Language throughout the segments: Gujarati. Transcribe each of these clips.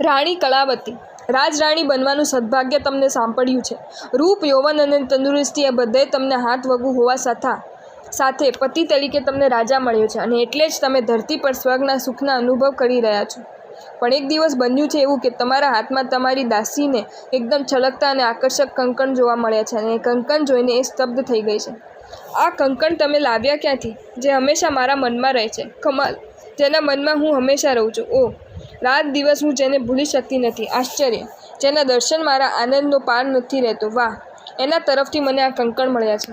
રાણી કલાવતી રાજરાણી બનવાનું સદભાગ્ય તમને સાંપડ્યું છે. રૂપ, યૌવન અને તંદુરસ્તી એ બધે તમને હાથ વગું હોવા સાથા, સાથે પતિ તરીકે તમને રાજા મળ્યો છે અને એટલે જ તમે ધરતી પર સ્વર્ગના સુખના અનુભવ કરી રહ્યા છો. પણ એક દિવસ બન્યું છે એવું કે તમારા હાથમાં તમારી દાસીને એકદમ છલકતા અને આકર્ષક કંકણ જોવા મળ્યા છે અને એ કંકણ જોઈને એ સ્તબ્ધ થઈ ગઈ છે. આ કંકણ તમે લાવ્યા ક્યાંથી? જે હંમેશા મારા મનમાં રહે છે. કમાલ, જેના મનમાં હું હંમેશા રહું છું. ઓહ રાત દિવસ હું જેને ભૂલી શકતી નથી. આશ્ચર્ય. જેના દર્શન મારા આનંદનો પાર નથી રહેતો. વાહ. એના તરફથી મને આ કંકણ મળ્યા છે.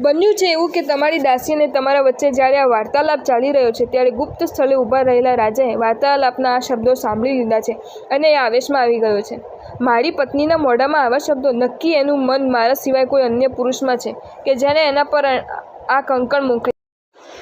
બન્યું છે એવું કે તમારી દાસી અને તમારા વચ્ચે જ્યારે આ વાર્તાલાપ ચાલી રહ્યો છે, ત્યારે ગુપ્ત સ્થળે ઊભા રહેલા રાજાએ વાર્તાલાપના આ શબ્દો સાંભળી લીધા છે અને એ આવેશમાં આવી ગયો છે. મારી પત્નીના મોઢામાં આવા શબ્દો નક્કી એનું મન મારા સિવાય કોઈ અન્ય પુરુષમાં છે કે જ્યારે એના પર આ કંકણ મોકલે